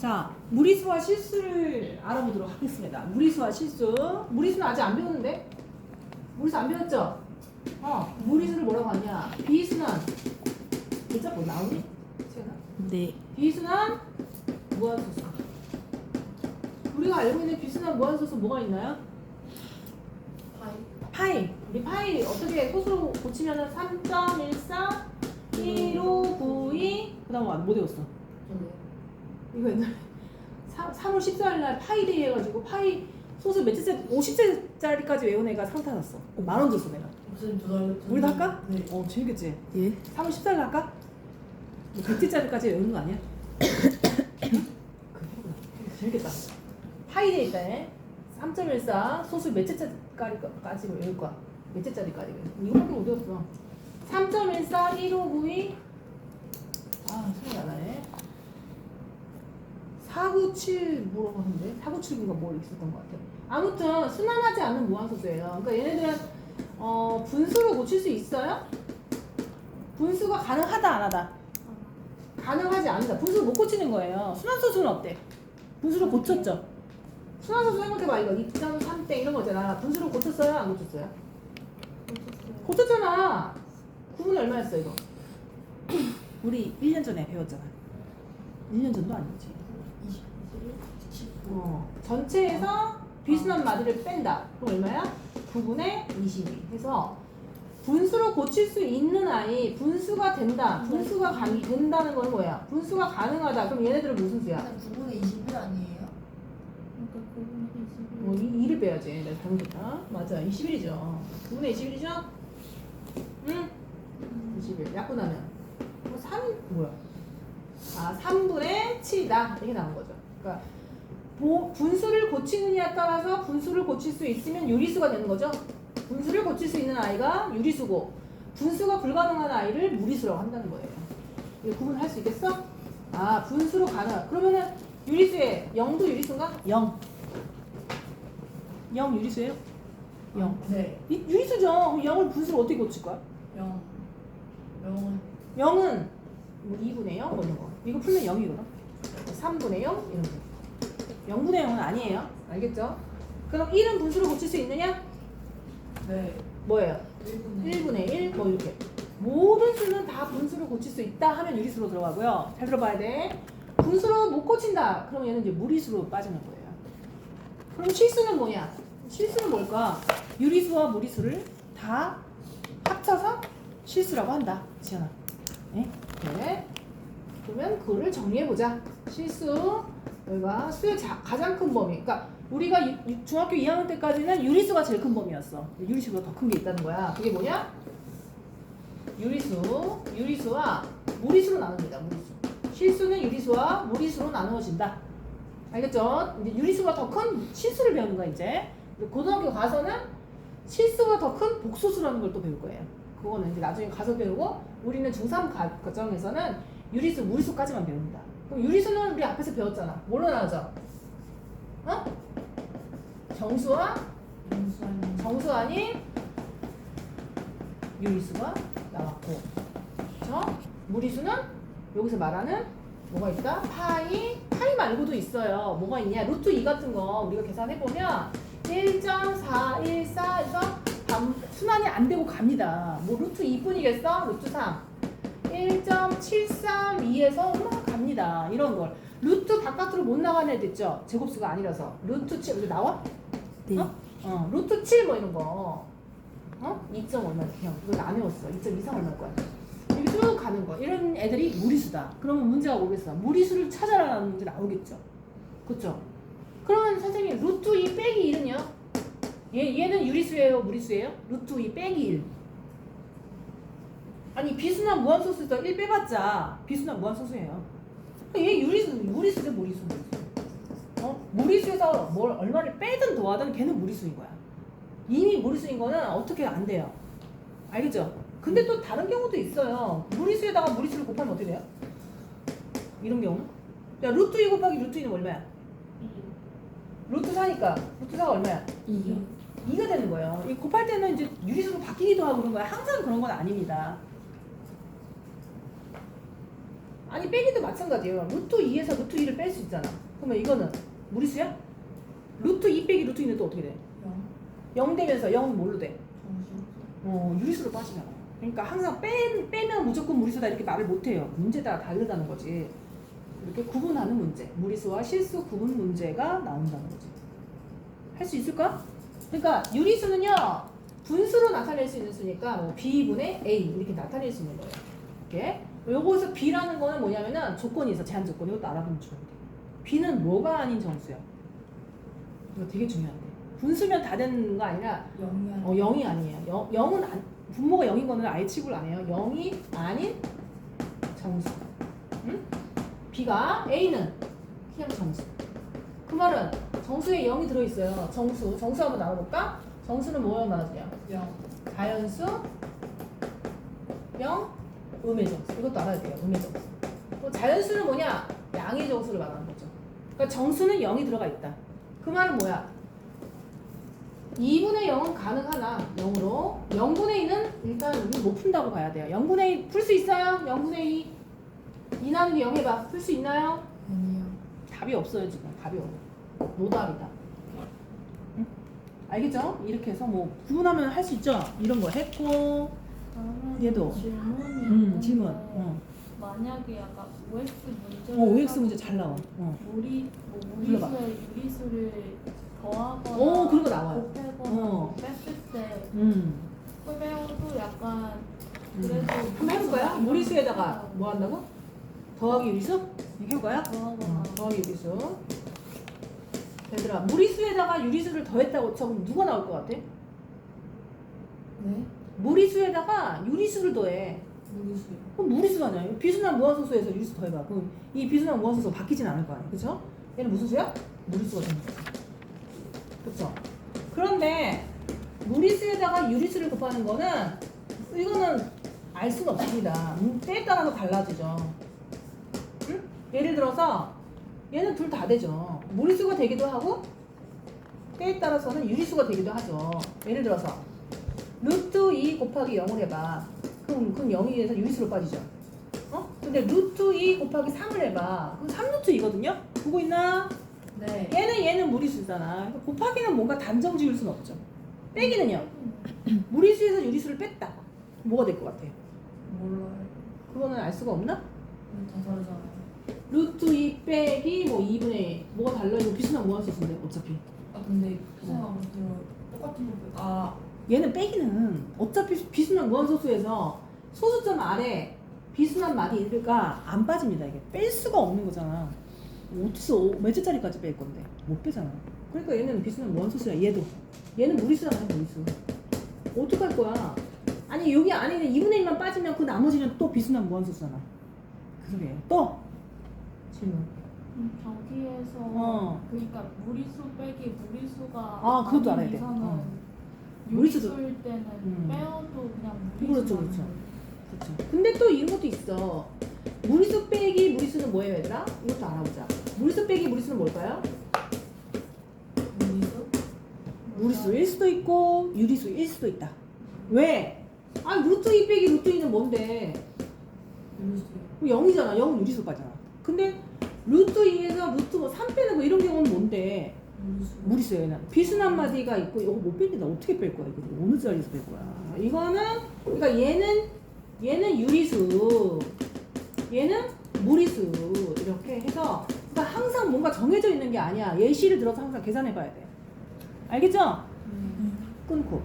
자, 무리수와 실수를 알아보도록 하겠습니다. 무리수와 실수. 무리수는 아직 안 배웠는데? 무리수 안 배웠죠? 어, 무리수를 뭐라고 하냐? 비수는 글자 뭐 나오니? 제가 네. 비수는 무한소수. 우리가 알고 있는 비수는 무한소수 뭐가 있나요? 파이 파이. 우리 파이 어떻게 소수로 고치면은 3.14, 1592, 그 다음 못 외웠어. 이거 옛날에 3, 3월 14일 날 파이데이 해가지고 파이 소수 몇째 50세짜리까지 외운 애가 상 타났어. 만 원 줬어 내가. 무슨 두달 우리도 할까? 네 어 재밌겠지. 예. 3월 14일 날 할까? 뭐 100제짜리까지 외우는 거 아니야? 그래, 재밌겠다. 파이데이 있다네. 3.14 소수 몇째짜리까지 외울 거야. 몇째짜리까지. 이거 밖에 못 외웠어. 3.14 1592 아 생각이 안 나네. 497 뭐라고 하는데? 497인가 뭐 있었던 것 같아. 아무튼 순환하지 않는 무한소수예요. 그러니까 얘네들은 어, 분수로 고칠 수 있어요? 분수가 가능하다 안 하다? 가능하지 않는다. 분수를 못 고치는 거예요. 순환소수는 어때? 분수를 고쳤죠? 순환소수 생각해봐 이거 2.3대 이런 거잖아. 분수를 고쳤어요? 안 고쳤어요? 고쳤잖아. 9분의 얼마였어 이거? 우리 1년 전에 배웠잖아. 1년 전도 아니지. 20 10 어, 전체에서 비순환 마디를 뺀다. 그럼 얼마야? 9분의 22 해서 분수로 고칠 수 있는 아이 분수가 된다. 분수가 가, 된다는 건 뭐야? 분수가 가능하다. 그럼 얘네들은 무슨 수야? 그냥 9분의 21 아니에요? 뭐 2를 빼야지. 내가 잘못했다. 맞아. 21이죠. 9분의 21이죠? 응? 21. 약분하면. 뭐 3, 뭐야? 아, 3분의 7이다. 이게 나온 거죠. 그러니까 보- 분수를 고치느냐에 따라서 분수를 고칠 수 있으면 유리수가 되는 거죠. 분수를 고칠 수 있는 아이가 유리수고 분수가 불가능한 아이를 무리수라고 한다는 거예요. 이거 구분할 수 있겠어? 아, 분수로 가능. 그러면은 유리수에 0도 유리수인가? 0. 0 유리수예요? 0. 네 이, 유리수죠. 그럼 0을 분수로 어떻게 고칠 거야? 0 0은 0은 뭐 2분의 0? 뭐 이런 거. 이거 풀면 0이거든. 3분의 0? 이런 거. 0분의 0은 아니에요. 알겠죠? 그럼 1은 분수로 고칠 수 있느냐? 네 뭐예요? 1분의 1분의 1? 뭐 이렇게. 모든 수는 다 분수로 고칠 수 있다 하면 유리수로 들어가고요. 잘 들어봐야 돼. 분수로 못 고친다. 그럼 얘는 이제 무리수로 빠지는 거예요. 그럼 실수는 뭐냐? 실수는 뭘까? 유리수와 무리수를 다 합쳐서 실수라고 한다. 지연아. 네? 네. 그러면 그거를 정리해보자. 실수. 여기가 수의 자- 가장 큰 범위. 그러니까 우리가 유- 유- 중학교 2학년 때까지는 유리수가 제일 큰 범위였어. 유리수가 더큰 게 있다는 거야. 그게 뭐냐? 유리수, 유리수와 무리수로 나눕니다. 무리수. 실수는 유리수와 무리수로 나누어진다. 알겠죠? 이제 유리수가 더 큰 실수를 배우는 거야 이제. 고등학교 가서는 실수가 더 큰 복소수라는 걸 또 배울 거예요. 그거는 이제 나중에 가서 배우고 우리는 중3 과정에서는 유리수, 무리수까지만 배웁니다. 그럼 유리수는 우리 앞에서 배웠잖아. 뭘로 나누죠? 어? 정수와 정수 아닌 유리수가 나왔고 그렇죠? 무리수는 여기서 말하는 뭐가 있다? 파이 파이 말고도 있어요 뭐가 있냐? 루트 2 같은 거 우리가 계산해 보면 1.414에서 순환이 안 되고 갑니다 뭐 루트 2뿐이겠어? 루트 3 1.732에서 막 갑니다 이런 걸 루트 바깥으로 못 나가는 애들 있죠? 제곱수가 아니라서 루트 7 여기 나와? 네. 어? 어, 루트 7 뭐 이런 거. 어? 2점 얼마 형 이거 안 외웠어. 2점 이상 얼마일 거야. 이렇게 쭉 가는 거. 이런 애들이 무리수다. 그러면 문제가 오겠어. 무리수를 찾아라는 문제 나오겠죠. 그쵸? 그러면 선생님 루트 2 빼기 1은요? 얘, 얘는 유리수예요? 무리수예요? 루트 2 빼기 1. 아니 비수나 무한소수에서 1 빼봤자 비수나 무한소수예요. 얘 유리수, 무리수죠 무리수. 어? 무리수에서 뭘 얼마를 빼든 더하든 걔는 무리수인 거야. 이미 무리수인 거는 어떻게 안 돼요. 알겠죠? 근데 또 다른 경우도 있어요. 무리수에다가 무리수를 곱하면 어떻게 돼요? 이런 경우? 야, 루트 2 곱하기 루트 2는 얼마야? 루트 4니까 루트 4가 얼마야? 2. 2가 되는 거예요. 이 곱할 때는 이제 유리수로 바뀌기도 하고 그런 거야. 항상 그런 건 아닙니다. 아니 빼기도 마찬가지예요. 루트 2에서 루트 2를 뺄 수 있잖아. 그러면 이거는 무리수야? 루트 2 빼기 루트 2는 또 어떻게 돼? 0 0 되면서 0은 뭘로 돼? 어, 유리수로 빠지잖아. 그러니까 항상 빼, 빼면 무조건 무리수다 이렇게 말을 못해요. 문제가 다르다는 거지. 이렇게 구분하는 문제. 무리수와 실수 구분 문제가 나온다는 거지. 할 수 있을까? 그러니까 유리수는요, 분수로 나타낼 수 있는 수니까 뭐 B분의 A 이렇게 나타낼 수 있는 거예요. 이렇게. 요거에서 B라는 거는 뭐냐면은 조건이 있어. 제한 조건. 이것도 알아보면 좋은데. B는 뭐가 아닌 정수야? 이거 되게 중요한데. 분수면 다 되는 거 아니라 0이 아니야 어, 0이 아니에요. 0, 0은 안, 분모가 0인 거는 아예 취급을 안 해요. 0이 아닌 정수. 응? B가 A는 그냥 정수. 그 말은 정수에 0이 들어있어요. 정수. 정수 한번 나눠볼까? 정수는 뭐에 나눠지냐? 0 자연수, 0, 음의 정수. 이것도 알아야 돼요. 음의 정수. 또 자연수는 뭐냐? 양의 정수를 말하는 거죠. 그러니까 정수는 0이 들어가 있다. 그 말은 뭐야? 2분의 0은 가능하나 0으로 0분의 2는 일단 우리 못 푼다고 봐야 돼요. 0분의 2 풀 수 있어요? 0분의 2 2 나누기 0 해봐. 풀 수 있나요? 아니요 답이 없어요 지금. 답이 없어. 노답이다. 응? 알겠죠? 이렇게 해서 뭐 구분하면 할 수 있죠? 이런 거 했고 얘도. 질문이 음, 질문. 어. 만약에 약간 OX 문제 어, OX 문제 잘 나와. 어. 무리 뭐 불러봐. 무리수에 유리수를 더하거나 오, 그런 거 나와요. 곱하거나 어. 뺐을 때 음. 빼어도 약간 음. 그래도 한번 해볼까요? 무리수에다가 뭐 한다고? 더하기 유리수? 이렇게 해볼까요? 더하거나 어, 더하기 유리수. 얘들아, 무리수에다가 유리수를 더했다고 쳐면 누가 나올 것 같아? 네 무리수에다가 유리수를 더해. 무리수요 그럼 무리수가 아니야. 비순환 무한소수에서 유리수 더해봐. 그럼 이 비순환 무한소수가 바뀌진 않을 거 아니야. 그쵸? 얘는 무슨 수야? 무리수가 되는 거지. 그쵸? 그런데 무리수에다가 유리수를 곱하는 거는 이거는 알 수는 없습니다. 음, 때에 따라서 달라지죠. 응? 예를 들어서 얘는 둘 다 되죠. 무리수가 되기도 하고 때에 따라서는 유리수가 되기도 하죠. 예를 들어서 루트 2 곱하기 0을 해봐. 그럼, 그럼 0이에서 유리수로 빠지죠. 어? 근데 루트 2 곱하기 3을 해봐. 그럼 3루트 2거든요? 보고 있나? 네 얘는 얘는 무리수잖아. 그러니까 곱하기는 뭔가 단정 지을 수는 없죠. 빼기는요? 무리수에서 유리수를 뺐다. 뭐가 될 것 같아? 몰라요 그거는 알 수가 없나? 다 다르잖아요 루트 2 빼기 뭐 2분의 1. 뭐가 달라? 이거 비슷한 뭐할 수 있는데 어차피. 아 근데 그 생각으로 똑같은 거 아 얘는 빼기는 어차피 비순환 무한소수에서 소수점 아래 비순환 마디가 안 빠집니다. 이게 뺄 수가 없는 거잖아. 어디서 몇 자리까지 뺄 건데 못 빼잖아. 그러니까 얘는 비순환 무한소수야. 얘도 얘는 무리수잖아 무리수. 어떡할 거야? 아니 여기 안에 있는 2분의 1만 빠지면 그 나머지는 또 비순환 무한소수잖아. 그 소리예요. 또 질문. 음, 저기에서 어. 그러니까 무리수 빼기 무리수가 아, 그것도 알아야 돼. 어. 무리수도- 유리수일 때는 음. 빼어도 그냥 그렇죠, 무리수만 그렇죠. 그렇죠. 근데 또 이런 것도 있어. 무리수 빼기 무리수는 뭐예요, 얘들아? 이것도 알아보자. 무리수 빼기 무리수는 뭘까요? 무리수 무리수일 수도 있고 유리수일 수도 있다. 왜? 아, 루트 2 빼기 루트 2는 뭔데? 무리수요 0이잖아. 0은 유리수 빠잖아. 근데 루트 2에서 루트 뭐3 빼는 거 이런 경우는 뭔데? 무리수 무리수야, 얘는. 비순환 마디가 있고 이거 못 뺄게 나 어떻게 뺄 거야, 이거? 어느 자리에서 뺄 거야? 이거는 그러니까 얘는 얘는 유리수. 얘는 무리수 이렇게 해서 그러니까 항상 뭔가 정해져 있는 게 아니야. 예시를 들어서 항상 계산해 봐야 돼. 알겠죠? 음. 끊고